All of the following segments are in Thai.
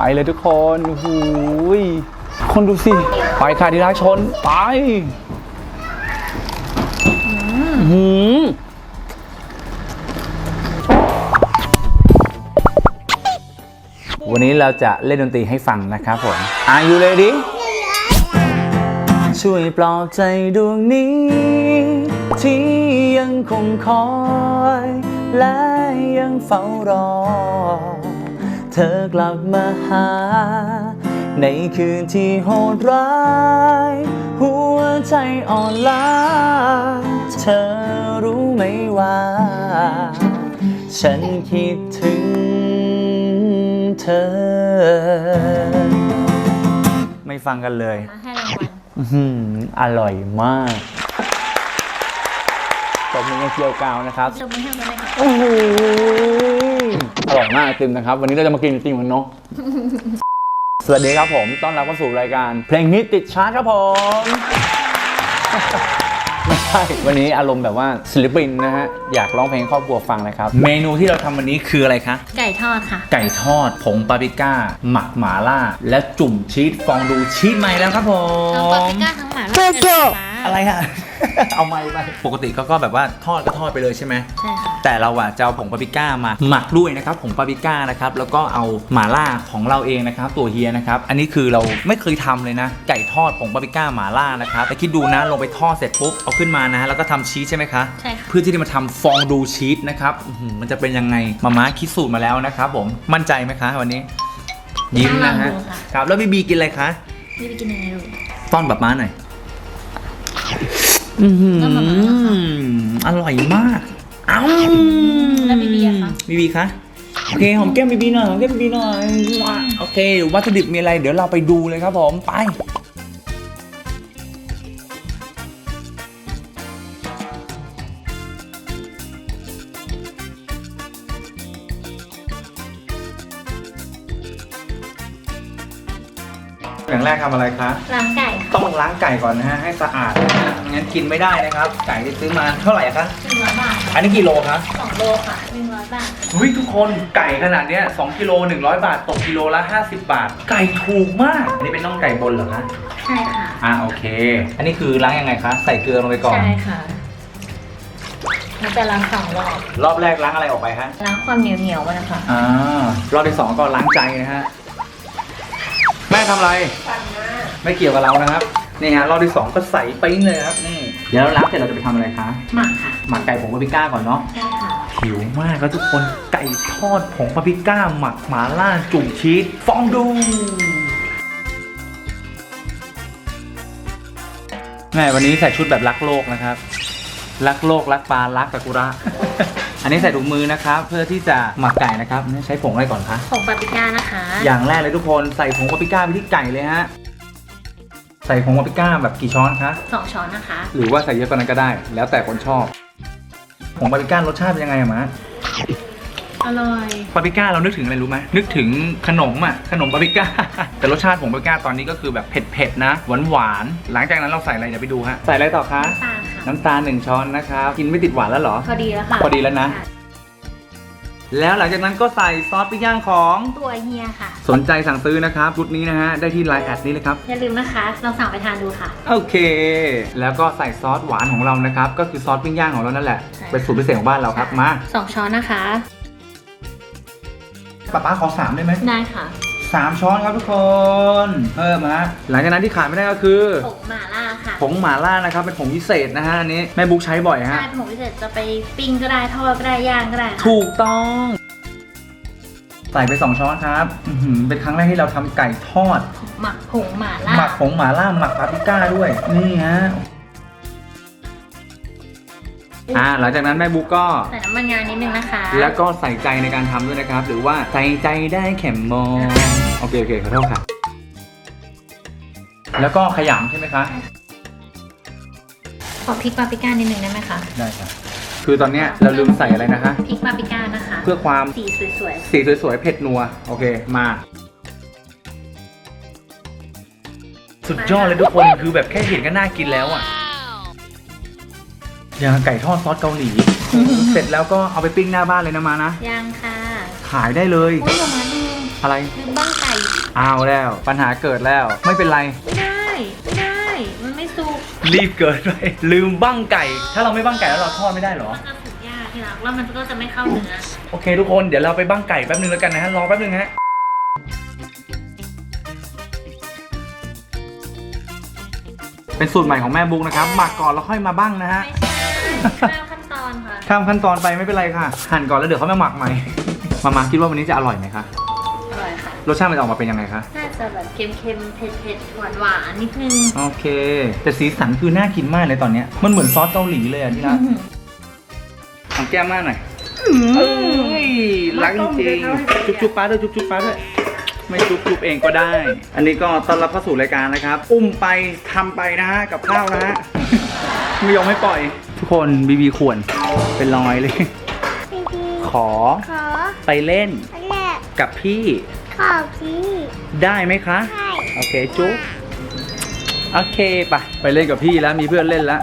ไปเลยทุกคนหูยคนดูสิ ไปค่ะทีละชน ไปหืมวันนี้เราจะเล่นดนตรีให้ฟังนะครับผม Are you ready ช่วยปลอบใจดวงนี้ ที่ยังคงคอย และยังเฝ้ารอ ธอกลับมาหา ในคืนที่โหดร้าย หัวใจอ่อนล้า เธอรู้ไหมว่า ฉันคิดถึงเธอ ไม่ฟังกันเลย มาให้รางวัล อื้อหืออร่อยมาก ตบมือให้เคี่ยวกาวนะครับจบมือให้มันเลยค่ะโอ้โหอร่อยมากไอติมนะครับ วันนี้เราจะมากินไอติมกันเนาะ สวัสดีครับผมต้อนรับเข้าสู่รายการ เพลงฮิตติดชาร์ตครับผม ไม่ใช่ วันนี้อารมณ์แบบว่าศิลปินนะฮะ อยากร้องเพลงให้ครอบครัวฟังนะครับ เมนูที่เราทำวันนี้คืออะไรคะ ไก่ทอดค่ะ ไก่ทอดผงปาปริก้า หมักหมาล่า และจุ่มชีสฟองดูชีสใหม่แล้วครับผมทั้งปาปริก้าทั้งหมาล่าเป็นสีฟ้าอะไรฮะ เอาไม้ไป ปกติก็ก็แบบว่าทอดก็ทอดไปเลยใช่ไหม ใช่ค่ะ แต่เราอะจะเอาผงปาปริก้ามาหมักด้วยนะครับผงปาปริก้านะครับแล้วก็เอาหม่าล่าของเราเองนะครับตัวเฮียนะครับอันนี้คือเราไม่เคยทำเลยนะ ไก่ทอดผงปาปริก้าหม่าล่านะครับแต่คิดดูนะลงไปทอดเสร็จปุ๊บเอาขึ้นมานะแล้วก็ทำชีสใช่ไหมคะใช่ค่ะ เพื่อที่จะมาทำฟองดูชีสนะครับอื้อหือมันจะเป็นยังไงมาม่าคิดสูตรมาแล้วนะครับผมมั่นใจไหมคะวันนี้ ยิ้มนะฮะลองดูค่ะ ครับแล้วบีบีกินอะไรคะ นี่ไปกินยังไงลูก ต้อนแบบม้าหน่อย อื้อหือต้อนแบบม้าเหรอคะอร่อยมากเอ้าแล้วบีบีอะคะ บีบีคะโอเคหอมแก้มบีบีหน่อยหอมแก้มบีบีหน่อยว้าโอเควัตถุดิบมีอะไร เดี๋ยวเราไปดูเลยครับผมไปอย่างแรกทำอะไรคะล้างไก่ค่ะ ต้องล้างไก่ก่อนนะฮะให้สะอาดนะฮะไม่งั้นกินไม่ได้นะครับ ไก่ที่ซื้อมาเท่าไหร่คะหนึ่งร้อยบาทอันนี้กิโลครับสองโลค่ะหนึ่งร้อยบาทเฮ้ยทุกคนไก่ขนาดเนี้ย2กิโล100 บาทตกกิโลละ 50 บาท ไก่ถูกมาก อันนี้เป็นน่องไก่บนเหรอคะใช่ค่ะอ่าโอเค อันนี้คือล้างยังไงคะใส่เกลือลงไปก่อน ใช่ค่ะมันจะล้างสองรอบ รอบแรกล้างอะไรออกไปฮะล้างความเหนียวเหนียวๆมันนะคะอ่ารอบที่สองก็ล้างใจนะฮะแม่ทำอะไร ไม่เกี่ยวกับเรานะครับนี่ฮะรอบที่สองก็ใส่ปิ้งเลยครับนี่เดี๋ยวเราล้างเสร็จเราจะไปทำอะไรคะหมักค่ะหมักไก่ผงบาร์บีก้าก่อนเนาะใช่ค่ะหิวมากครับทุกคนไก่ทอดผงปาปริก้า หมักหมาล่าจุ่มชีสฟองดูแม่วันนี้ใส่ชุดแบบรักโลกนะครับ รักโลกรักปลารักตะกุระ อันนี้ใส่ถุงมือนะครับ เพื่อที่จะหมักไก่นะครับนี่ใช้ผงอะไรก่อนคะผงปาปริก้านะคะ อย่างแรกเลยทุกคนใส่ผงปาปริก้าไปที่ไก่เลยฮะ ใส่ผงปาปริก้าแบบกี่ช้อนคะ สองช้อนนะคะ หรือว่าใส่เยอะกว่านั้นก็ได้ แล้วแต่คนชอบผงปาปริก้ารสชาติเป็นยังไงอะมะอร่อย ปาปริก้าเรานึกถึงอะไรรู้ไหมนึกถึงขนมอะขนมปาปริก้า แต่รสชาติของปาปริก้าตอนนี้ก็คือแบบเผ็ดๆนะหวานหวานๆหลังจากนั้นเราใส่อะไรเดี๋ยวไปดูฮะใส่อะไรต่อคะ น้ำตาลค่ะ น้ำตาลหนึ่งช้อนนะครับกินไม่ติดหวานแล้วเหรอ พอดีแล้วค่ะพอดีแล้วนะ แล้วหลังจากนั้นก็ใส่ซอสปิ้งย่างของ ตัวเฮียค่ะ สนใจสั่งซื้อนะครับชุดนี้นะฮะ ได้ที่ไลน์แอดนี้เลยครับ อย่าลืมนะคะลองสั่งไปทานดูค่ะ โอเค แล้วก็ใส่ซอสหวานของเรานะครับ ก็คือซอสปิ้งย่างของเรานั่นแหละ ใช่ เป็นสูตรพิเศษของบ้านเราครับ มาสองช้อนนะคะ ป้าป้าขอสามได้ไหมได้ค่ะ สามช้อนครับทุกคน เพิ่มฮะหลังจากนั้นที่ขาดไม่ได้ก็คือผงหม่าล่าค่ะผงหม่าล่านะครับเป็นผงพิเศษนะฮะอันนี้แม่บุ๊กใช้บ่อยใช่ฮะเป็นผงพิเศษจะไปปิ้งก็ได้ทอดก็ได้ย่างก็ได้ค่ะถูกต้อง ใส่ไป 2 ช้อนครับอื้อหือเป็นครั้งแรกที่เราทำไก่ทอด หมักผงหม่าล่า หมักผงหม่าล่าหมักปาปริก้าด้วย นี่ฮะ อ่าหลังจากนั้นแม่บุ๊กก็ ใส่น้ำมันงานิดนึงนะคะแล้วก็ใส่ใจในการทำด้วยนะครับ หรือว่าใส่ใจได้แข็มมองโอเคโอเคขอโทษค่ะ แล้วก็ขยำใช่ไหมคะขอพริกปาปริก้านิดนึงได้ไหมคะได้ครับคือตอนเนี้ยเราลืมใส่อะไรนะคะ พริกปาปริก้านะคะ เพื่อความสีสวยสีสวยๆเผ็ดนัวโอเคมา สุดยอดเลยทุกคนคือแบบแค่เห็นก็น่ากินแล้วอะ ย่างไก่ทอดซอสเกาหลี เสร็จแล้วก็เอาไปปิ้งหน้าบ้านเลยนะมานะ ยังค่ะขายได้เลย โอ้ยมาลืมอะไร ลืมบ้างไก่เอาแล้ว ปัญหาเกิดแล้ว ไม่เป็นไร ไม่ได้ ไม่ได้ มันไม่สุกรีบเกิดไปลืมบ้างไก่ ถ้าเราไม่บ้างไก่แล้วเราทอดไม่ได้หรอ มักยากทีแล้วมันก็จะไม่เข้าเนื้อโอเคทุกคนเดี๋ยวเราไปบ้างไก่แป๊บนึงแล้วกันนะฮะ รอแป๊บนึงฮะ เป็นสูตรใหม่ของแม่บุ๊กนะครับหมักก่อนแล้วค่อยมาบ้างนะฮะ ข้ามขั้นตอนค่ะ ข้ขั้นตอนไปไม่เป็นไรค่ะ หั่นก่อนแล้วเดี๋ยวเขามาหมักใหม่ มามาคิดว่าวันนี้จะอร่อยไหมคะ อร่อยค่ะ รสชาติมันออกมาเป็นยังไงคะ น่าจะแบบเค็มๆ เผ็ดๆ หวานหวานนิดนึง โอเค แต่สีสันคือน่ากินมากเลยตอนเนี้ย มันเหมือนซอสเกาหลีเลยอะที่รักอาแก้มมากหน่อยเอ้ยรักจริงจุ๊บจุ๊บป้าด้วยจุ๊บจุ๊บป้าด้วยไม่จุ๊บจุบเองก็ได้ อันนี้ก็ต้อนรับเข้าสู่รายการนะครับ อุ้มไปทำไปนะฮะกับข้าวนะฮะไม่ยอมให้ปล่อย คนบีบีข่วน เป็นร้อยเลยขอขอไปเล่นกับพี่ขอพี่ได้ไหมคะ ให้โอเคจุ๊บโอเคไปไปเล่นกับพี่แล้วมีเพื่อนเล่นแล้ว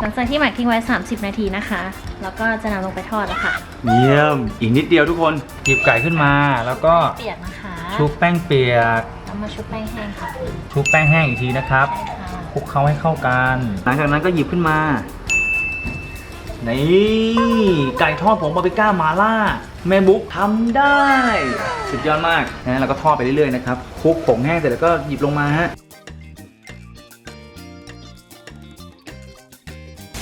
หลังจากที่หมักทิ้งไว้ 30 นาทีนะคะ แล้วก็จะนำลงไปทอดแล้วค่ะ เยี่ยม อีกนิดเดียวทุกคน หยิบไก่ขึ้นมาแล้วก็ เปียกนะคะ ชุบแป้งเปียกเอามาชุบแป้งแห้งค่ะชุบแป้งแห้งอีกทีนะครับคลุกเคล้าให้เข้ากัน หลังจากนั้นก็หยิบขึ้นมานี่ไก่ทอดผงบาร์บีก้ามาล่าแม่บุ๊กทำได้ สุดยอดมากนะเราก็ทอดไปเรื่อยๆนะครับคลุกผงแห้งเสร็จแล้วก็หยิบลงมาฮะ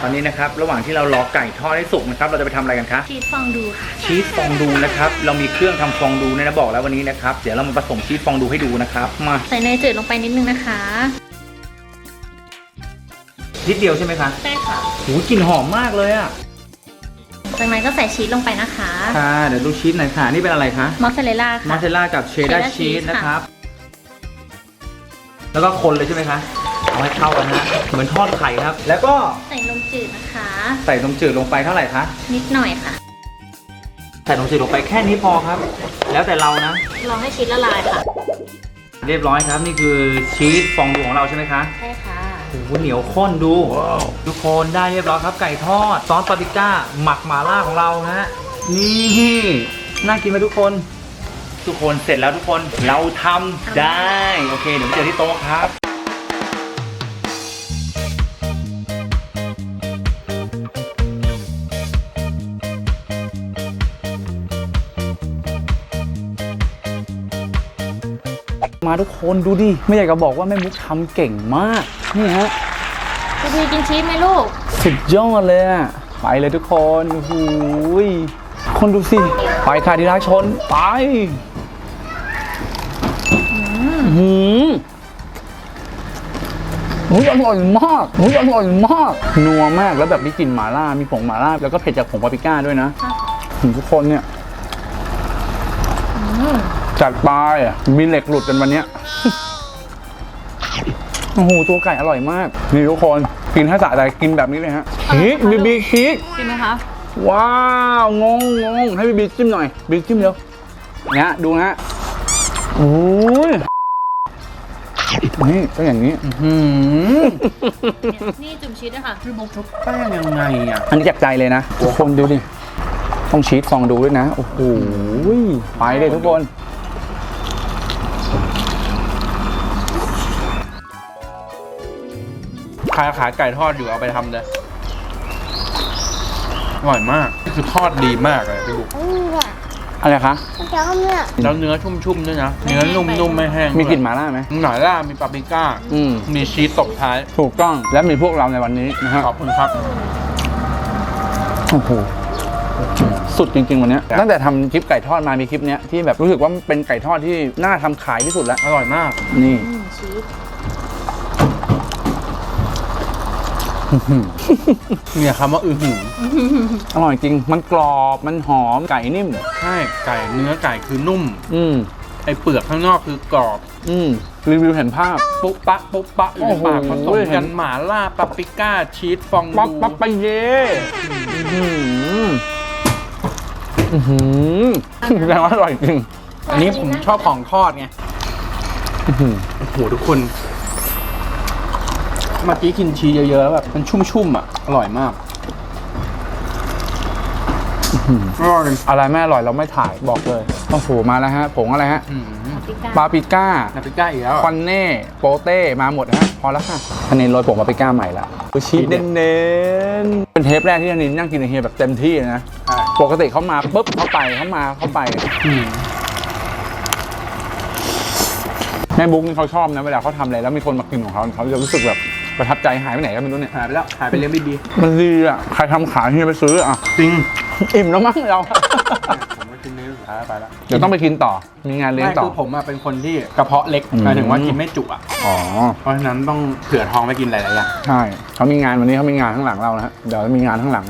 ตอนนี้นะครับ ระหว่างที่เรารอไก่ทอดให้สุกนะครับ เราจะไปทำอะไรกันคะชีสฟองดูค่ะ ชีสฟองดูนะครับ เรามีเครื่องทำฟองดูเนี่ยนะบอกแล้ววันนี้นะครับ เดี๋ยวเรามาผสมชีสฟองดูให้ดูนะครับ มาใส่เนยจืดลงไปนิดนึงนะคะนิดเดียวใช่ไหมคะใช่ค่ะหูกลิ่นหอมมากเลยอะจากนั้นก็ใส่ชีสลงไปนะคะ ค่ะ เดี๋ยวดูชีสหน่อยค่ะ นี่เป็นอะไรคะ มอสซาเรลล่ามอค่ะสซาเรลล่ากับเชดดาร์ cheddar ชีส cheese นะครับ แล้วก็คนเลยใช่ไหมคะ เอาให้เข้ากันนะ เหมือนทอดไข่ครับ แล้วก็ใส่นมจืดนะคะ ใส่นมจืดลงไปเท่าไหร่คะ นิดหน่อยค่ะ ใส่นมจืดลงไปแค่นี้พอครับ แล้วแต่เรานะ ลองให้ชีสละลายค่ะ เรียบร้อยครับ นี่คือชีสฟองดูของเราใช่ไหมคะ ใช่ค่ะโอ้โหเหนียวข้นดู ทุกคนได้เรียบร้อยครับ ไก่ทอดซอสปาปริก้า หมักหม่าล่าของเรานะฮะ นี่น่ากินไหมทุกคน ทุกคนเสร็จแล้วทุกคน เราทำได้ โอเค เดี๋ยวไปเจอที่โต๊ะครับ ทุกคนดูดิไม่อยากจะบอกว่าแม่มุกทำเก่งมากนี่ฮะพี่พีกินชีสไหมลูกสุดยอดเลยอะไปเลยทุกคนโอ้โหยคนดูสิไปค่ะทีรักชนไปหืมอุ้ยอร่อยมากอุ้ยอร่อยมากนัวมากแล้วแบบมีกลิ่นหม่าล่ามีผงหม่าล่าแล้วก็เผ็ดจากผงปาปริก้าด้วยนะหืมทุกคนเนี่ย จัดไปอะมีเหล็กหลุดกันวันเนี้ยโอ้โหตัวไก่อร่อยมาก นี่ทุกคนกินให้สะใจกินแบบนี้เลยฮะคิกบีบีคิกกินไหมคะ ว้าว งงงงให้บีบีจิ้มหน่อย บีจิ้มเร็วเนี่ยดูนะโอ้ยนี่ก็อย่างนี้อื้อหือนี่จุ่มชีสด้วยค่ะพี่บุ๊กชุบแป้งยังไงอะ อันนี้จากใจเลยนะทุกคนดูดิ ต้องชีสฟองดูด้วยนะ โอ้โหไปเลยทุกคน ครขายไก่ทอดอยู่เอาไปทำเลยอร่อยมากคือทอดดีมากเลยพี่บุ๊กเนี่ยอะไรคะมันจะเอาเนี่ยแล้วเนื้อชุ่มๆด้วยนะไม่เนื้อแห้งไปนุ่มๆไม่แห้งมีกลิ่นหมาล่าไหมหน่อยล่ามีปาปริก้า อืม มีชีสตบท้าย ถูกต้องและมีพวกเราในวันนี้นะฮะขอบคุณครับโอ้โหสุดจริงๆวันเนี้ยตั้งแต่ทำคลิปไก่ทอดมามีคลิปเนี้ยที่แบบรู้สึกว่าเป็นไก่ทอดที่น่าทำขายที่สุดแล้ว อร่อยมาก นี่อืมชีส เนี่ยคำว่าอือหืออร่อยจริง มันกรอบ มันหอม ไก่นิ่ม ใช่ไก่เนื้อไก่คือนุ่ม อืม ไอเปลือกข้างนอกคือกรอบ อืม รีวิวเห็นภาพ ปุ๊บปะปุ๊บปะอยู่ในปากโอ้ผโหสมเห็กันนหมาล่าปาปริก้าชีสฟองปั๊บดูปั๊บไปเย่อื้อหืออื้อหือแสดงว่าอร่อยจริง อันนี้ผมชอบของทอดไง อื้อหือ โอ้โหทุกคน เมื่อกี้กินชีสเยอะๆแล้วแบบมันชุ่มๆอะ อร่อยมาก อร่อยอะไรไม่อร่อยเราไม่ถ่ายบอกเลยโอ้โหมาแล้วฮะผงอะไรฮะอืมปิก้าปาปริก้านาปิก้าอีกแล้วคอนเน่โปเต้มาหมดฮะพอแล้วค่ะอันนี้โรยผงปาปริก้าใหม่ละชีสเน้นๆเป็นเทปแรกที่อันนี้นั่งกินในเฮียแบบเต็มที่เลยนะใช่ปกติเขามาปุ๊บเขาไปเขามาเขาไปอืมแม่บุ๊กนี่เขาชอบนะเวลาเขาทำอะไรแล้วมีคนมากินของเขาเขาจะรู้สึกแบบ ประทับใจหายไปไหนก็ไม่รู้เนี่ย หายไปแล้ว หายไปเลี้ยงบีบีมันดีอะ ใครทำขายเฮียไปซื้ออะ จริง อิ่มแล้วมั้งเรา ผมก็กินในสุดท้ายไปแล้วเดี๋ยวต้องไปกินต่อ มีงานเลี้ยงไม่ต่อ คือผมอะเป็นคนที่กระเพาะเล็กอืม หมายถึงว่ากินไม่จุอะอ๋อ เพราะฉะนั้นต้องเผื่อท้องไปกินหลายๆอย่างใช่เขามีงานวันนี้เขามีงานข้างหลังเรานะฮะ เดี๋ยวมีงานข้างหลัง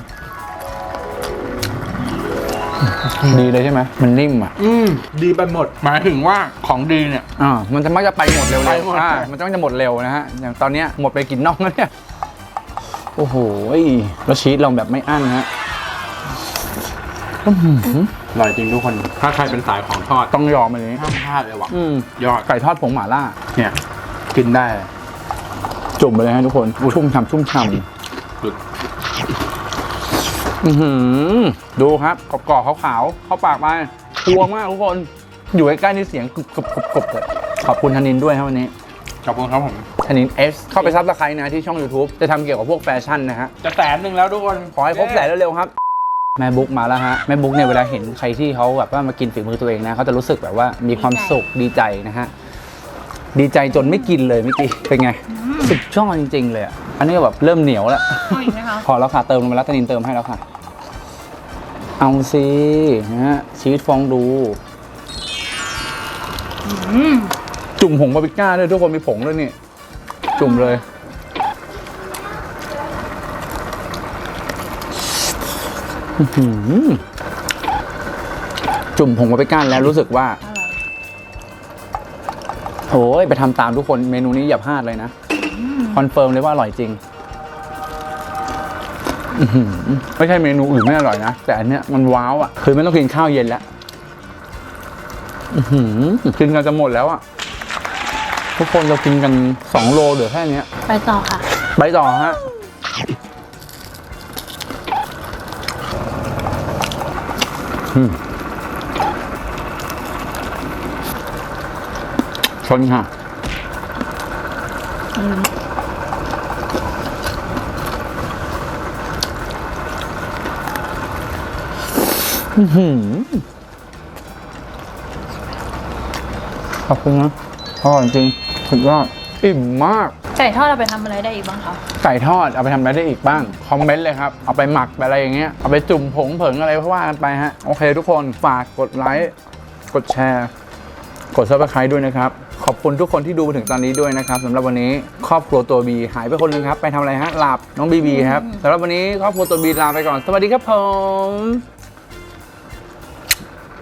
ดีเลยใช่ไหมมันนิ่มอะอืมดีไปหมด หมายถึงว่าของดีเนี่ย อ่ามันจะมักจะไปหมดเร็วไปๆหมดอ่ามันจะมักจะหมดเร็วนะฮะอย่างตอนเนี้ยหมดไปกินน่องแล้วเนี่ยโอ้โหแล้วชีสเราแบบไม่อั้นนะฮะอื้อหืออร่อยจริงทุกคน ถ้าใครเป็นสายของทอดต้องยอมอันนี้ห้ามพลาดเลยว่ะอืมยอดไก่ทอดผงหม่าล่า เนี่ย กินได้เลยจุ่มไปเลยฮะทุกคน ชุ่มฉ่ำชุ่มฉ่สุดำอื้อหือ ดูครับกรอบๆขาวๆเข้าปากไปทัวมากทุกคน อยู่ใกล้ๆนี่เสียงกรุบกรุบกรุบกรุบเลยขอบคุณธนินด้วยครับวันนี้ ขอบคุณครับผมธนินเอสเข้าไปซับสไครต์นะที่ช่อง YouTube จะทำเกี่ยวกับพวกแฟชั่นนะฮะ จะแสนหนึ่งแล้วทุกคน ขอให้ครบแสนเร็วๆครับ แม่บุ๊กมาแล้วฮะ แม่บุ๊กเนี่ยเวลาเห็นใครที่เขาแบบว่ามากินฝีมือตัวเองนะเขาจะรู้สึกแบบว่ามีความสุขดีใจนะฮะ ดีใจจนไม่กินเลยเมื่อกี้เป็นไง สุดยอดจริง ๆ เลยอะอันนี้ก็แบบเริ่มเหนียวแล้ว เอาอีกไหมคะ พอแล้วค่ะเติมลงไปแล้วตานินเติมให้แล้วค่ะ เอาสินะฮะชีสฟองดูอืมจุ่มผงบาร์บีก้าด้วยทุกคนมีผงด้วยนี่ จุ่มเลยอื้อหือจุ่มผงบาร์บีก้าแล้วรู้สึกว่าอร่อยโอ้ยไปทำตามทุกคนเมนูนี้อย่าพลาดเลยนะ คอนเฟิร์มเลยว่าอร่อยจริงอื้อหือ ไม่ใช่เมนูอื่นไม่อร่อยนะ แต่อันเนี้ยมันว้าวอะ คือไม่ต้องกินข้าวเย็นแล้วอื้อหือกินกันจะหมดแล้วอะ ทุกคนเรากินกัน 2 โลเหลือแค่เนี้ยไปต่อค่ะ ไปต่อฮะอืมชนค่ะ อืม อื้อหือ ขอบคุณนะอร่อยจริงสุดยอดอิ่มมาก ไก่ทอดเราไปทำอะไรได้อีกบ้างคะ ไก่ทอดเอาไปทำอะไรได้อีกบ้าง คอมเมนต์เลยครับ เอาไปหมักไปอะไรอย่างเงี้ย เอาไปจุ่มผงเผิงอะไรก็ว่ากันไปฮะ โอเคทุกคนฝากกดไลค์ กดแชร์ กดซับสไครต์ด้วยนะครับ ขอบคุณทุกคนที่ดูมาถึงตอนนี้ด้วยนะครับสำหรับวันนี้ครอบครัวตัวบีหายไปคนหนึงครับ ไปทำอะไรฮะหลับน้องบีบีครับสำหรับวันนี้ครอบครัวตัวบีลาไปก่อน สวัสดีครับผม